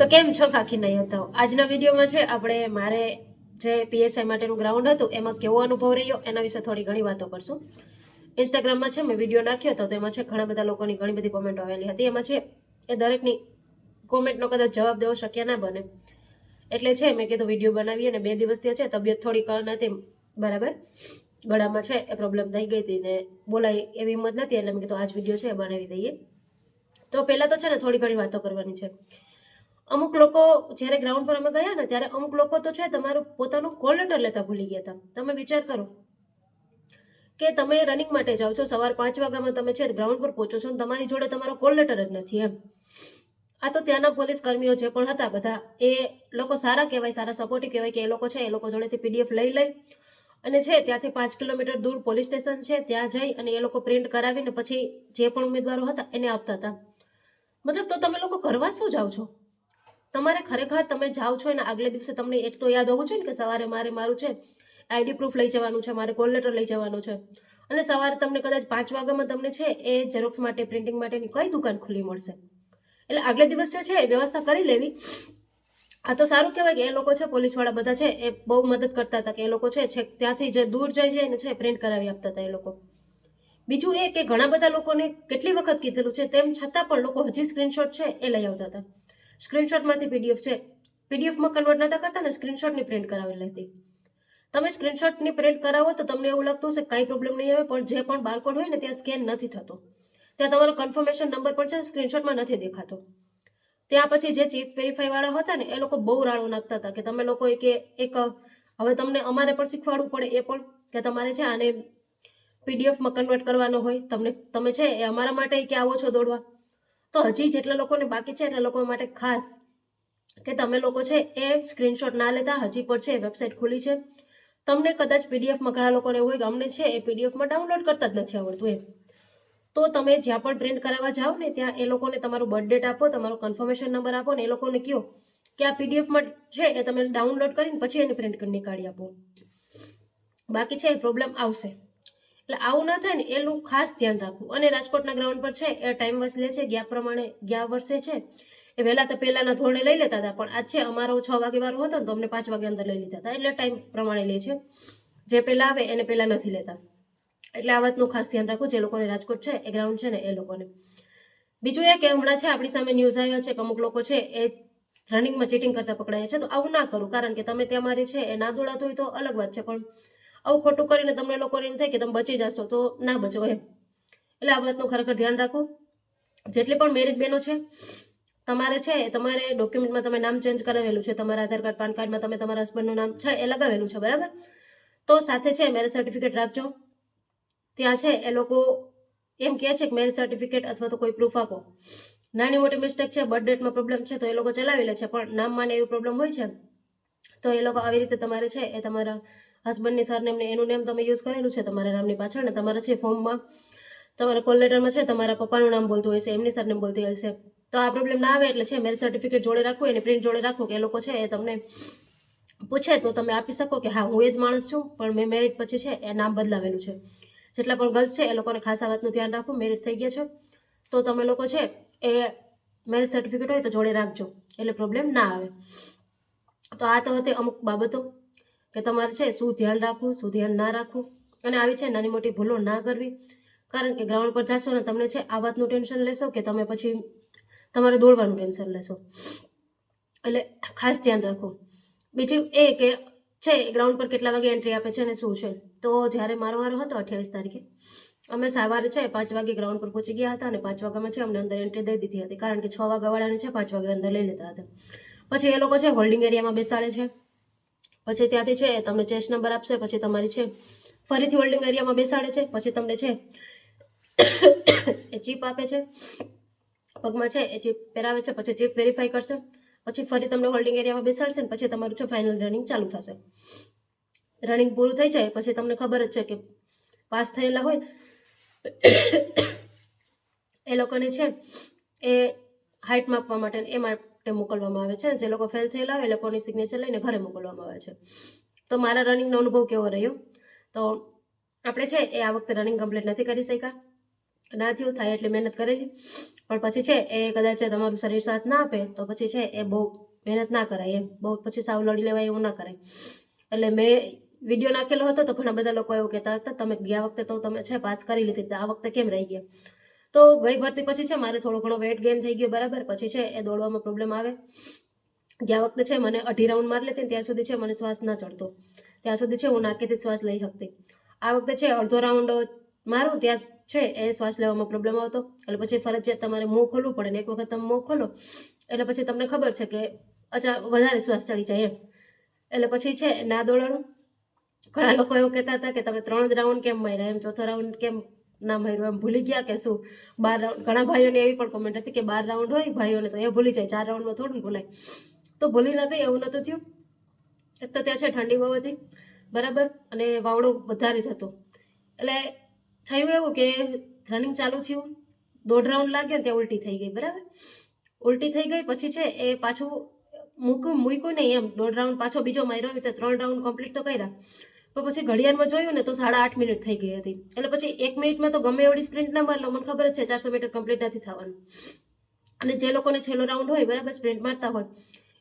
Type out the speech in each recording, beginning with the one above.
તો કેમ છો કાકી નહીં હતો? આજના વિડીયોમાં છે, આપણે મારે જે પીએસઆઈ માટેનું ગ્રાઉન્ડ હતું, એમાં કેવો અનુભવ રહ્યો, એના વિશે થોડી ઘણી વાતો કરશું. ઇન્સ્ટાગ્રામમાં છે, મેં વીડિયો નાખ્યો હતો, તો એમાં છે, ઘણા બધા લોકોની ઘણી બધી કોમેન્ટો આવેલી હતી. એમાં છે, એ દરેકની કોમેન્ટનો કદાચ જવાબ દેવો શક્ય ના બને. એટલે છે, મેં કીધું વીડિયો બનાવીએ અને બે દિવસથી છે, તબિયત થોડી કળ નથી બરાબર? ગળામાં છે, એ પ્રોબ્લેમ થઈ ગઈ હતી ને બોલાય એવી હિંમત નથી એટલે મેં કીધું, આજ વીડિયો છે, એ બનાવી દઈએ. તો પહેલાં તો છે ને, થોડી ઘણી વાતો કરવાની છે. અમુક લોકો જ્યારે ગ્રાઉન્ડ પર અમે ગયા ને, ત્યારે અમુક લોકો તો છે તમારું પોતાનું કોલ લેટર લેતા ભૂલી ગયા હતા. તમે વિચાર કરો કે તમે રનિંગ માટે જાઓ છો, સવાર પાંચ વાગ્યામાં તમે છે ગ્રાઉન્ડ પર પહોંચો છો ને તમારી જોડે તમારો કોલ લેટર જ નથી એમ. આ તો ત્યાંના પોલીસ કર્મીઓ જે પણ હતા બધા, એ લોકો સારા કહેવાય, સારા સપોર્ટિવ કહેવાય કે એ લોકો છે એ લોકો જોડેથી પીડીએફ લઈ લઈ અને છે ત્યાંથી પાંચ કિલોમીટર દૂર પોલીસ સ્ટેશન છે, ત્યાં જઈ અને એ લોકો પ્રિન્ટ કરાવીને પછી જે પણ ઉમેદવારો હતા એને આપતા હતા. મતલબ તો તમે લોકો કરવા શું જાઓ છો? તમારે ખરેખર તમે જાઓ છો અને આગલે દિવસે તમને એક તો યાદ હોવું જોઈએ ને કે સવારે મારે મારું છે આઈડી પ્રૂફ લઈ જવાનું છે, મારે કોલ લેટર લઈ જવાનું છે. અને સવારે તમને કદાચ પાંચ વાગ્યામાં તમને છે એ ઝેરોક્સ માટે પ્રિન્ટિંગ માટેની કઈ દુકાન ખુલ્લી મળશે? એટલે આગલે દિવસ જે છે એ વ્યવસ્થા કરી લેવી. આ તો સારું કહેવાય કે એ લોકો છે, પોલીસવાળા બધા છે, એ બહુ મદદ કરતા હતા કે એ લોકો છે ત્યાંથી જે દૂર જઈ જઈને છે પ્રિન્ટ કરાવી આપતા હતા એ લોકો. બીજું એ કે ઘણા બધા લોકોને કેટલી વખત કીધેલું છે, તેમ છતાં પણ લોકો હજી સ્ક્રીનશોટ છે એ લઈ આવતા હતા. સ્ક્રીનશોટમાંથી પીડીએફ છે. પીડીએફમાં કન્વર્ટ નતા કરતા ને સ્ક્રીનશોટની પ્રિન્ટ કરાવેલી હતી તમે સ્ક્રીનશોટની પ્રિન્ટ કરાવો તો તમને એવું લાગતું હશે કાંઈ પ્રોબ્લેમ નહીં આવે, પણ જે પણ બારકોડ હોય ને ત્યાં સ્કેન નથી થતો. ત્યાં તમારો કન્ફર્મેશન નંબર પણ છે, સ્ક્રીનશોટમાં નથી દેખાતો. ત્યાં પછી જે ચીફ વેરીફાઈ વાળા હતા ને, એ લોકો બહુ રાડો નાખતા હતા કે તમે લોકો કે એક, હવે તમને અમારે પણ શીખવાડવું પડે એ પણ, કે તમારે છે આને પીડીએફમાં કન્વર્ટ કરવાનો હોય. તમને, તમે છે એ અમારા માટે કે આવો છો દોડવા? તો હજી જેટલા લોકોને બાકી છે એટલા લોકો માટે ખાસ કે તમે લોકો છે એ સ્ક્રીનશોટ ના લેતા, હજી પણ છે વેબસાઇટ ખુલી છે. તમને કદાચ પીડીએફમાં ઘણા લોકોને એવું હોય કે અમને છે એ પીડીએફમાં ડાઉનલોડ કરતા જ નથી આવડતું એમ. તો તમે જ્યાં પણ પ્રિન્ટ કરાવવા જાઓ ને, ત્યાં એ લોકોને તમારું બર્થ ડેટ આપો, તમારો કન્ફર્મેશન નંબર આપો ને એ લોકોને કહો કે આ પીડીએફમાં છે એ તમે ડાઉનલોડ કરીને પછી એને પ્રિન્ટ નીકાળી આપો. બાકી છે એ પ્રોબ્લેમ આવશે. એટલે આવું ન થાય ને, એનું ખાસ ધ્યાન રાખવું. અને રાજકોટના ગ્રાઉન્ડ પર છે, એ ટાઈમ વસ લે છે, ગયા પ્રમાણે, ગયા વર્ષે છે. એ વહેલા તો પહેલાના ધોરણે લઈ લેતા હતા, પણ આજ અમારો છ વાગે વાળો હતો ને, તો અમને પાંચ વાગે અંદર લઈ લીધા હતા. એટલે ટાઈમ પ્રમાણે લે છે. જે પહેલાં આવે, એને પહેલાં નથી લેતા. એટલે આ વાતનું ખાસ ધ્યાન રાખવું, જે લોકોને રાજકોટ છે, એ ગ્રાઉન્ડ છે ને, એ લોકોને. બીજું એ કે, હમણાં છે, આપણી સામે ન્યૂઝ આવ્યા છે કે અમુક લોકો છે, એ રનિંગમાં ચીટિંગ કરતા પકડાયા છે. તો આવું ના કરું, કારણ કે તમે ત્યાં મારી છે, એ ના દોડાતું હોય તો અલગ વાત છે, પણ આવું ખોટું કરીને તમને લોકોને એમ થાય કે તમે બચી જશો તો ના બચો એમ. એટલે આ વાતનું ખરેખર ધ્યાન રાખો. જેટલી પણ મેરિટ બહેનો છે, તમારે છે તમારે ડોક્યુમેન્ટમાં તમે નામ ચેન્જ કરાવેલું છે, તમારા આધાર કાર્ડ, પાન કાર્ડમાં તમે તમારા હસબન્ડનું નામ છે એ લગાવેલું છે, બરાબર? તો સાથે છે મેરેજ સર્ટિફિકેટ રાખજો. ત્યાં છે એ લોકો એમ કહે છે કે મેરેજ સર્ટિફિકેટ અથવા તો કોઈ પ્રૂફ આપો. નાની મોટી મિસ્ટેક છે બર્થ ડેટમાં પ્રોબ્લેમ છે તો એ લોકો ચલાવી લે છે, પણ નામમાં ને એવી પ્રોબ્લેમ હોય છે? તો એ લોકો આવી રીતે તમારે છે એ તમારા હસબન્ડની સરનેમને એનું નેમ તમે યુઝ કરેલું છે, તમારા નામની પાછળ ને તમારા છે ફોર્મમાં. તમારા કોલ લેટરમાં છે, તમારા પપ્પાનું નામ બોલતું હોય છે, એમની સરનેમ બોલતી હોય છે. તો આ પ્રોબ્લેમ ના આવે એટલે છે મેરેજ સર્ટિફિકેટ જોડે રાખવું એની પ્રિન્ટ જોડે રાખવું કે એ લોકો છે એ તમને પૂછે તો તમે આપી શકો કે હા, હું એ જ માણસ છું, પણ મેં મેરિટ પછી છે, એ નામ બદલાવેલું છે. જેટલા પણ ગર્લ્સ છે, એ લોકોને ખાસ આ વાતનું ધ્યાન રાખવું મેરિટ થઈ ગયા છે, તો તમે લોકો છે, એ મેરેજ સર્ટિફિકેટ હોય તો જોડે રાખજો, એટલે પ્રોબ્લેમ ના આવે. તો આ તો હતી અમુક બાબતો. કે તમારે છે શું ધ્યાન રાખવું, શું ધ્યાન ના રાખવું? અને આવી છે નાની મોટી ભૂલો ના કરવી. કારણ કે ગ્રાઉન્ડ પર જશો ને તમને છે આ વાતનું ટેન્શન લેશો કે તમે પછી તમારે દોડવાનું ટેન્શન લેશો. એટલે ખાસ ધ્યાન રાખો બીજું એ કે છે ગ્રાઉન્ડ પર કેટલા વાગે એન્ટ્રી આપે છે અને શું છે? તો જ્યારે મારો વારો હતો અઠ્યાવીસ તારીખે, અમે સવારે છે પાંચ વાગે ગ્રાઉન્ડ પર પહોંચી ગયા હતા અને પાંચ વાગ્યામાં છે અમને અંદર એન્ટ્રી દઈ દીધી હતી. કારણ કે છ વાગ્યાવાળાને છે પાંચ વાગે અંદર લઈ લેતા હતા. પછી એ લોકો છે હોલ્ડિંગ એરિયામાં બેસાડે છે. પછી ત્યાંથી છે, તમને ચેસ નંબર આપશે, પછી તમારી છે, ફરીથી હોલ્ડિંગ એરિયામાં બેસાડે છે, પછી તમને છે, એ ચીપ આપે છે, પગમાં છે, એ ચીપ પહેરાવે છે, પછી ચીપ વેરીફાઈ કરશે, પછી ફરી તમને હોલ્ડિંગ એરિયામાં બેસાડશે ને પછી તમારું છે ફાઇનલ રનિંગ ચાલુ થશે. રનિંગ પૂરું થઈ જાય, પછી તમને ખબર જ છે કે પાસ થયેલા હોય, એ લોકોને છે, એ હાઇટ માપવા માટે એ માટે મોકલવામાં આવે છે જે લોકો ફેલ થયેલા હોય એ લોકોની સિગ્નેચર લઈને ઘરે મોકલવામાં આવે છે. તો મારા રનિંગનો અનુભવ કેવો રહ્યો? તો આપણે છે એ આ વખતે રનિંગ કમ્પ્લીટ નથી કરી શક્યા. ના થયું, થાય એટલી મહેનત કરેલી. પણ પછી છે એ કદાચ તમારું શરીર સાથ ના આપે, તો પછી છે એ બહુ મહેનત ના કરાય એમ. બહુ પછી સાવ લડી લેવાય એવું ના કરાય. એટલે મેં વીડિયો નાખેલો હતો તો ઘણા બધા લોકો એવું કહેતા હતા, તમે ગયા વખતે તો તમે છે પાસ કરી લીધી, આ વખતે કેમ રહી ગયા? તો ગઈ ભરતી પછી છે, મારે થોડો ઘણો વેટ ગેઇન થઈ ગયો, બરાબર? પછી છે, એ દોડવામાં પ્રોબ્લેમ આવે. ગયા વખતે છે, મને અઢી રાઉન્ડ મારી લેતી ત્યાં સુધી છે, મને શ્વાસ ના ચડતો. ત્યાં સુધી છે, હું નાકેથી શ્વાસ લઈ શકતી. આ વખતે છે, અડધો રાઉન્ડ મારું, ત્યાં છે, એ શ્વાસ લેવામાં પ્રોબ્લેમ આવતો. એટલે પછી ફરજિયાત તમારે મોં ખોલવું પડે ને એક વખત તમે મોં ખોલો, એટલે પછી તમને ખબર છે કે અચા, વધારે શ્વાસ ચડી જાય એમ. એટલે પછી છે, ના દોડાણું ઘણા લોકો એવું કહેતા હતા કે તમે ત્રણ જ રાઉન્ડ કેમ માર્યા એમ, ચોથો રાઉન્ડ કેમ ના એમ ભૂલી ગયા કે શું? બાર રાઉન્ડ, ઘણા ભાઈઓને એવી પણ કોમેન્ટ હતી કે બાર રાઉન્ડ હોય, ભાઈઓને તો એ ભૂલી જાય, ચાર રાઉન્ડમાં થોડું ભૂલાય. તો ભૂલી નથી, એવું નહોતું થયું. એક તો ત્યાં છે ઠંડી બહુ હતી, બરાબર, અને વાવડો વધારે જ હતો. એટલે થયું એવું કે રનિંગ ચાલુ થયું, દોઢ રાઉન્ડ લાગ્યો ત્યાં ઉલટી થઈ ગઈ, બરાબર? ઉલટી થઈ ગઈ, પછી છે એ પાછું મૂકું મૂક્યું નહીં એમ, દોઢ રાઉન્ડ પાછો બીજો માર્યો, એટલે ત્રણ રાઉન્ડ કમ્પ્લીટ તો કર્યા. પણ પછી ઘડિયાળમાં જોયું ને તો સાડા આઠ મિનિટ થઈ ગઈ હતી. એટલે પછી એક મિનિટમાં તો ગમે એવડી સ્પ્રિન્ટ ના મારી મને ખબર જ છે, ચારસો મીટર કમ્પ્લીટ નથી થવાનું. અને જે લોકોને છેલ્લો રાઉન્ડ હોય, બરાબર સ્પ્રિન્ટ મારતા હોય,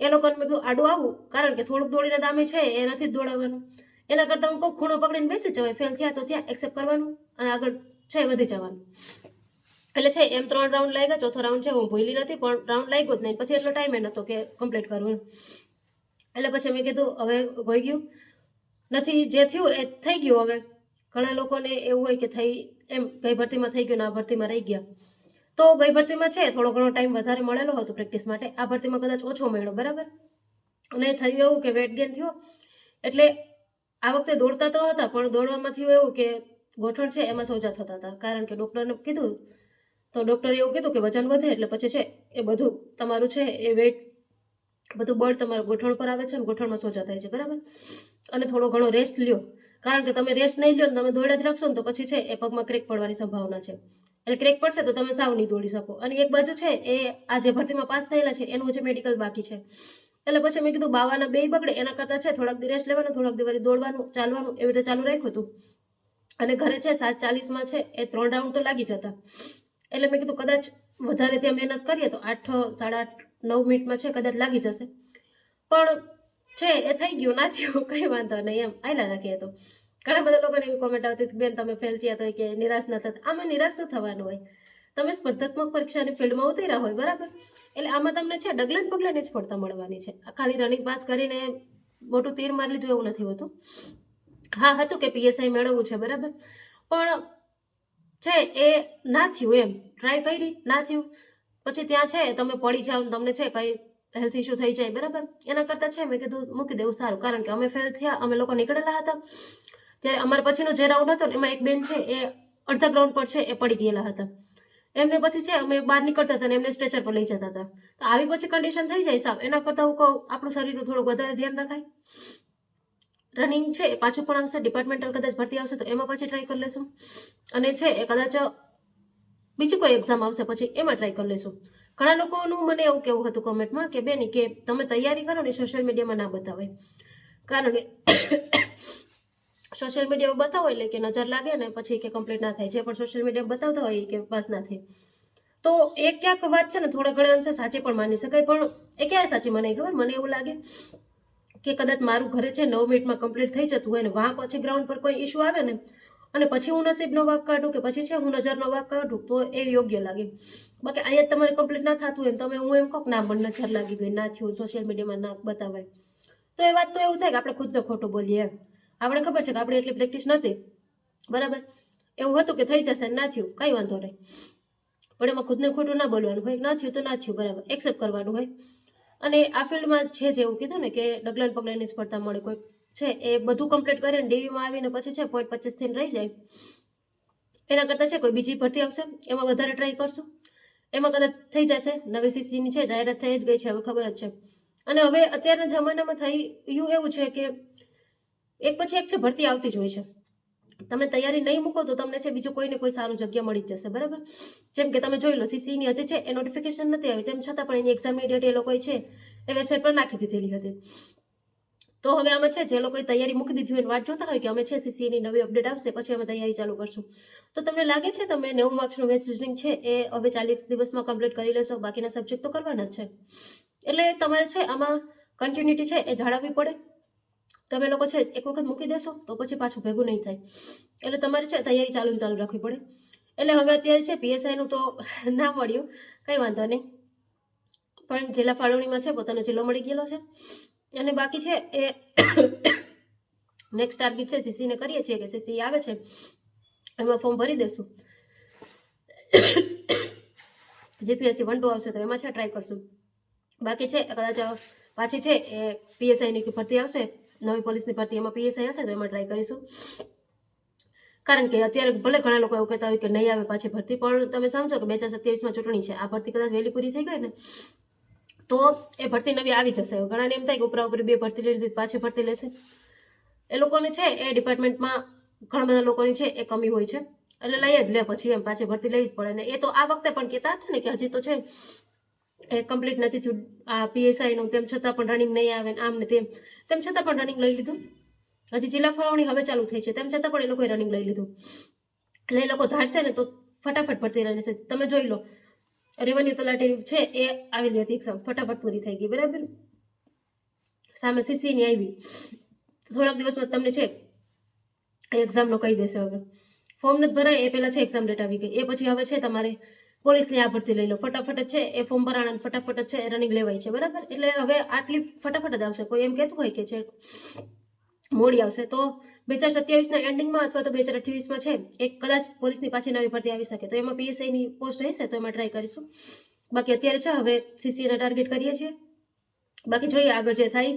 એ લોકોને મેં કીધું, આડું આવું, કારણ કે થોડુંક દોડીને દામે છે, એ નથી દોડાવવાનું. એના કરતાં હું કહું, ખૂણો પકડીને બેસી જવાય ફેલ થયા તો ત્યાં એક્સેપ્ટ કરવાનું અને આગળ છે વધી જવાનું. એટલે છે, એમ ત્રણ રાઉન્ડ લાગ્યા, ચોથો રાઉન્ડ છે, હું ભૂલી નથી, પણ રાઉન્ડ લાગ્યો જ નહીં. પછી એટલો ટાઈમ એ નહોતો કે કમ્પ્લીટ કરવું એટલે પછી મેં કીધું, હવે ગોઈ ગયું. નથી, જે થયું એ થઈ ગયું હવે. ઘણા લોકોને એવું હોય કે થઈ, એમ ગઈ ભરતીમાં થઈ ગયું ને આ ભરતીમાં રહી ગયા. તો ગઈ ભરતીમાં છે, થોડો ઘણો ટાઈમ વધારે મળેલો હતો પ્રેક્ટિસ માટે. આ ભરતીમાં કદાચ ઓછો મળ્યો, બરાબર? અને થયું એવું કે વેટ ગેન થયો. એટલે આ વખતે દોડતા તો હતા, પણ દોડવામાં થયું એવું કે ગોઠણ છે, એમાં સોજા થતા હતા. કારણ કે ડૉક્ટરને કીધું, તો ડૉક્ટરે એવું કીધું કે વજન વધે એટલે પછી છે, એ બધું તમારું છે, એ વેટ બધું બળ તમારું ગોઠણ પર આવે છે ને ગોઠણમાં સોજા થાય છે, બરાબર? અને થોડો ઘણો રેસ્ટ લ્યો. કારણ કે તમે રેસ્ટ નહીં લ્યો ને તમે દોડ્યા જ રાખશો ને તો પછી છે એ પગમાં ક્રેક પડવાની સંભાવના છે. એટલે ક્રેક પડશે તો તમે સાવ નહીં દોડી શકો. અને એક બાજુ છે એ આ જે ભરતીમાં પાસ થયેલા છે એનું જે મેડિકલ બાકી છે. એટલે પછી મેં કીધું બાવાના બે બગડે, એના કરતાં છે થોડાક દી રેસ્ટ લેવાનું, થોડાક દી દોડવાનું, ચાલવાનું, એવી રીતે ચાલુ રાખ્યું હતું. અને ઘરે છે સાત ચાલીસમાં છે એ ત્રણ રાઉન્ડ તો લાગી જતા. એટલે મેં કીધું કદાચ વધારે ત્યાં મહેનત કરીએ તો આઠ, સાડા આઠ નવ મિનિટમાં છે કદાચ લાગી જશે. પણ છે એ થઈ ગયું ના થયું કંઈ વાંધો નહીં એમ આયલા રાખીએ તો. ઘણા બધા લોકોને એવી કોમેન્ટ આવતી હતી, બેન તમે ફેલ થયા તો કે નિરાશ ન થતા. આમાં નિરાશ શું થવાનું હોય? તમે સ્પર્ધાત્મક પરીક્ષાની ફિલ્ડમાં ઉતર્યા હોય બરાબર? એટલે આમાં તમને છે ડગલાને પગલાને જ પડતા મળવાની છે. ખાલી રનિંગ પાસ કરીને મોટું તીર મારી લીધું એવું નથી હોતું. હા હતું કે પીએસઆઈ મેળવવું છે બરાબર? પણ છે એ ના થયું એમ. ટ્રાય કરી ના થયું. પછી ત્યાં છે, તમે પડી જાઓ તમને છે કંઈ હેલ્થ ઇશ્યુ થઈ જાય, બરાબર? એના કરતાં છે, મેં કીધું મૂકી દેવું સારું, કારણ કે અમે ફેલ થયા, અમે લોકો નીકળેલા હતા. ત્યારે અમારા પછીનો જે રાઉન્ડ હતો એમાં એક બેન છે, એ અડધા ગ્રાઉન્ડ પર છે, એ પડી ગયેલા હતા. એમને પછી છે, અમે બહાર નીકળતા હતા ને, એમને સ્ટ્રેચર પર લઈ જતા હતા. તો આવી પછી કન્ડિશન થઈ જાય સાહેબ એના કરતાં હું કહું, આપણું શરીરનું થોડું વધારે ધ્યાન રખાય. રનિંગ છે, એ પાછું પણ આવશે ડિપાર્ટમેન્ટલ કદાચ ભરતી આવશે, તો એમાં પછી ટ્રાય કરી લેશું. અને છે, એ કદાચ બીજી કોઈ એક્ઝામ આવશે પછી એમાં ટ્રાય કરી લેશું ઘણા લોકોનું મને એવું કેવું હતું કોમેન્ટમાં કે બેની, કે તમે તૈયારી કરો ને સોશિયલ મીડિયામાં ના બતાવે કારણ કે સોશિયલ મીડિયા બતાવો એટલે કે નજર લાગે ને પછી કે કમ્પ્લીટ ના થાય. જે પણ સોશિયલ મીડિયા બતાવતા હોય કે પાસ ના થાય. તો એ ક્યાંક વાત છે ને થોડા ઘણા અંશે સાચી પણ માની શકાય, પણ એ ક્યારે સાચી મને ખબર? મને એવું લાગે કે કદાચ મારું ઘરે છે નવ મિનિટમાં કમ્પ્લીટ થઈ જતું હોય ને વાં પછી ગ્રાઉન્ડ પર કોઈ ઇશ્યુ આવે ને અને પછી હું નસીબનો વાક કાઢું કે પછી છે હું નજરનો વાક કાઢું, તો એ યોગ્ય લાગે. બાકી અહીંયા તમારે કમ્પ્લીટ ના થતું હોય તમે હું એમ કહું ના, મને નજર લાગી ગઈ, ના થયું સોશિયલ મીડિયામાં ના બતાવાય. તો એ વાત તો એવું થાય કે આપણે ખુદને ખોટું બોલીએ એમ. આપણે ખબર છે કે આપણે એટલી પ્રેક્ટિસ નથી. બરાબર? એવું હતું કે થઈ જશે ના થયું, કાંઈ વાંધો નહીં. પણ એમાં ખુદને ખોટું ના બોલવાનું હોય, ના થયું તો ના થયું, બરાબર. એક્સેપ્ટ કરવાનું હોય. અને આ ફિલ્ડમાં છે જેવું કીધું ને કે ડગલાન પગલાની સ્પર્ધા મળે કોઈ. છે, એ બધું કમ્પ્લીટ કરીને ડીવીમાં આવીને પછી છે પોઈન્ટ પચીસ થઈને રહી જાય. એના કરતાં છે, કોઈ બીજી ભરતી આવશે, એમાં વધારે ટ્રાય કરશું. એમાં કદાચ થઈ જશે, નવી સીસીની છે, જાહેરાત થઈ જ ગઈ છે, હવે ખબર જ છે. અને હવે અત્યારના જમાનામાં થયું એવું છે કે એક પછી એક છે, ભરતી આવતી જ હોય છે. તમે તૈયારી નહીં મૂકો તો તમને છે, બીજું કોઈને કોઈ સારું જગ્યા મળી જ જશે, બરાબર? જેમ કે તમે જોઈ લો સીસીની હજી છે, એ નોટિફિકેશન નથી આવી, તેમ છતાં પણ એની એક્ઝામની ડેટ એ લોકોએ છે, એ વેબસાઇટ પર નાખી દીધેલી હતી. તો હવે આમાં છે, જે લોકોએ તૈયારી મૂકી દીધી હોય વાત જોતા હોય કે અમે છે સીસીની નવી અપડેટ આવશે, પછી અમે તૈયારી ચાલુ કરશું. તો તમને લાગે છે, તમે નેવું માર્ક્સનું મેથ્સ રિઝનિંગ છે, એ હવે ચાલીસ દિવસમાં કમ્પ્લીટ કરી લેશો, બાકીના સબ્જેક્ટ તો કરવાના છે. એટલે તમારે છે, આમાં કન્ટિન્યુટી છે, એ જાળવવી પડે. તમે લોકો છે, એક વખત મૂકી દેશો, તો પછી પાછું ભેગું નહીં થાય. એટલે તમારે છે, તૈયારી ચાલુ ચાલુ રાખવી પડે. એટલે હવે અત્યારે છે પીએસઆઈનું તો ના મળ્યું, કંઈ વાંધો નહીં. પણ જિલ્લા ફાળવણીમાં છે, પોતાનો જિલ્લો મળી ગયેલો છે. અને બાકી છે એ નેક્સ્ટ ટાર્ગેટ છે સીસીને કરીએ છીએ કે સીસી આવે છે, એમાં ફોર્મ ભરી દેશું. જીપીએસસી વન ટુ આવશે તો એમાં છે ટ્રાય કરશું. બાકી છે, કદાચ પાછી છે, એ પીએસઆઈની ભરતી આવશે, નવી પોલીસની ભરતી એમાં પીએસઆઈ હશે તો એમાં ટ્રાય કરીશું. કારણ કે અત્યારે ભલે ઘણા લોકો એવું કહેતા હોય કે નહીં આવે પાછી ભરતી, પણ તમે સમજો કે બે હજાર સત્યાવીસમાં ચૂંટણી છે, આ ભરતી કદાચ વહેલી પૂરી થઈ ગઈ ને તો એ ભરતી નવી આવી જશે. ઘણાને એમ થાય કે ઉપરા ઉપરી બે ભરતી લીધી, પાછી ભરતી લેશે. એ લોકોને છે, એ ડિપાર્ટમેન્ટમાં ઘણા બધા લોકોની છે, એ કમી હોય છે. એટલે લઈ જ લે પછી એમ, પાછી ભરતી લઈ જ પડે. ને એ તો આ વખતે પણ કહેતા હતા ને કે હજી તો છે, એ કમ્પ્લીટ નથી થયું. આ પીએસઆઈનું તેમ છતાં પણ રનિંગ નહીં આવે ને આમ ને તેમ. તેમ છતાં પણ રનિંગ લઈ લીધું. હજી જિલ્લા ફાળવણી હવે ચાલુ થઈ છે. તેમ છતાં પણ એ લોકોએ રનિંગ લઈ લીધું. એટલે એ લોકો ધારશે ને તો ફટાફટ ભરતી રહેશે. તમે જોઈ લો રેવન્યુ તલાટી છે, એ આવેલી હતી એક્ઝામ ફટાફટ પૂરી થઈ ગઈ, બરાબર? સામે સીસીની આવી. થોડાક દિવસમાં તમને છે એક્ઝામનો કહી દેશે હવે. ફોર્મ નથી ભરાય, એ પહેલાં છે એક્ઝામ ડેટ આવી ગઈ. એ પછી હવે છે, તમારે પોલીસની આ ભરતી લઈ લો. ફટાફટ જ છે, એ ફોર્મ ભરાણા ફટાફટ જ છે રનિંગ લેવાય છે, બરાબર? એટલે હવે આટલી ફટાફટ જ આવશે. કોઈ એમ કહેતું હોય કે છે મોડી આવશે. તો બે હજાર સત્યાવીસના એન્ડિંગમાં અથવા તો બે હજાર અઠ્યાવીસમાં છે, એક કદાચ પોલીસની પાછી નવી ભરતી આવી શકે. તો એમાં પીએસઆઈની પોસ્ટ રહેશે, તો એમાં ટ્રાય કરીશું. બાકી અત્યારે છે, હવે સીસીને ટાર્ગેટ કરીએ છીએ. બાકી જોઈએ આગળ જે થાય.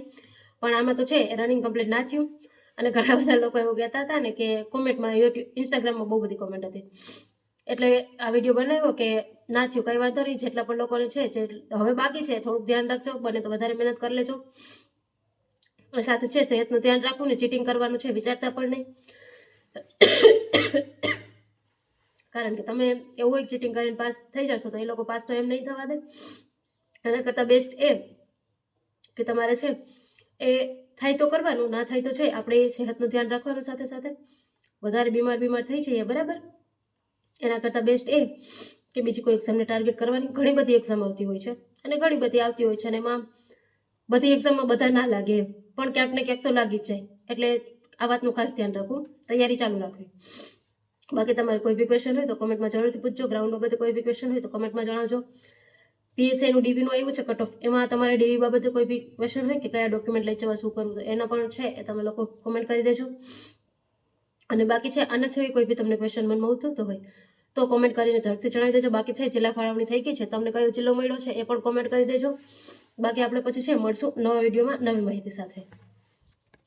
પણ આમાં તો છે રનિંગ કમ્પ્લીટ ના થયું. અને ઘણા બધા લોકો એવું કહેતા હતા ને કે કોમેન્ટમાં યુટ્યુબ ઇન્સ્ટાગ્રામમાં બહુ બધી કોમેન્ટ હતી. એટલે આ વીડિયો બનાવ્યો કે ના થયું, કંઈ વાંધો નહીં. જેટલા પણ લોકોને છે, જે હવે બાકી છે, થોડુંક ધ્યાન રાખજો. બને તો વધારે મહેનત કરી લેજો. સાથે છે સેહતનું ધ્યાન રાખવું ને ચીટિંગ કરવાનું છે, વિચારતા પણ નહીં. કારણ કે તમે એવું હોય ચીટિંગ કરીને પાસ થઈ જશો તો એ લોકો પાસ તો એમ નહીં થવા દે. એના કરતાં બેસ્ટ એ કે તમારે છે એ થાય તો કરવાનું, ના થાય તો છે. આપણે સેહતનું ધ્યાન રાખવાનું સાથે સાથે. વધારે બીમાર બીમાર થઈ જઈએ, બરાબર? એના કરતાં બેસ્ટ એ કે બીજી કોઈ એક્ઝામને ટાર્ગેટ કરવાની ઘણી બધી એક્ઝામ આવતી હોય છે અને ઘણી બધી આવતી હોય છે અને એમાં બધી એક્ઝામમાં બધા ના લાગે. પણ ક્યાંક ને ક્યાંક તો લાગી જ જાય. એટલે આ વાતનું ખાસ ધ્યાન રાખવું. તૈયારી ચાલુ રાખવી. બાકી તમારે કોઈ બી ક્વેશ્ચન હોય તો કોમેન્ટમાં જરૂરથી પૂછજો. ગ્રાઉન્ડ બાબતે કોઈ બી ક્વેશ્ચન હોય તો કોમેન્ટમાં જણાવજો. પીએસઆઈનું ડીબીનું આવ્યું છે કટ ઓફ એમાં તમારે ડીવી બાબતે કોઈ બી ક્વેશ્ચન હોય કે કયા ડોક્યુમેન્ટ લઈ જવા, શું કરવું, તો એના પણ છે એ તમે લોકો કોમેન્ટ કરી દેજો. અને બાકી છે, આના સિવાય કોઈ બી તમને ક્વેશ્ચન મનમાં ઉતરતો હોય તો કોમેન્ટ કરીને ઝડપથી જણાવી દેજો. બાકી છે જિલ્લા ફાળવણી થઈ ગઈ છે, તમને કયો જિલ્લો મળ્યો છે એ પણ કોમેન્ટ કરી દેજો. બાકી આપણે પછી છે મળશું નવા વિડીયોમાં નવી માહિતી સાથે.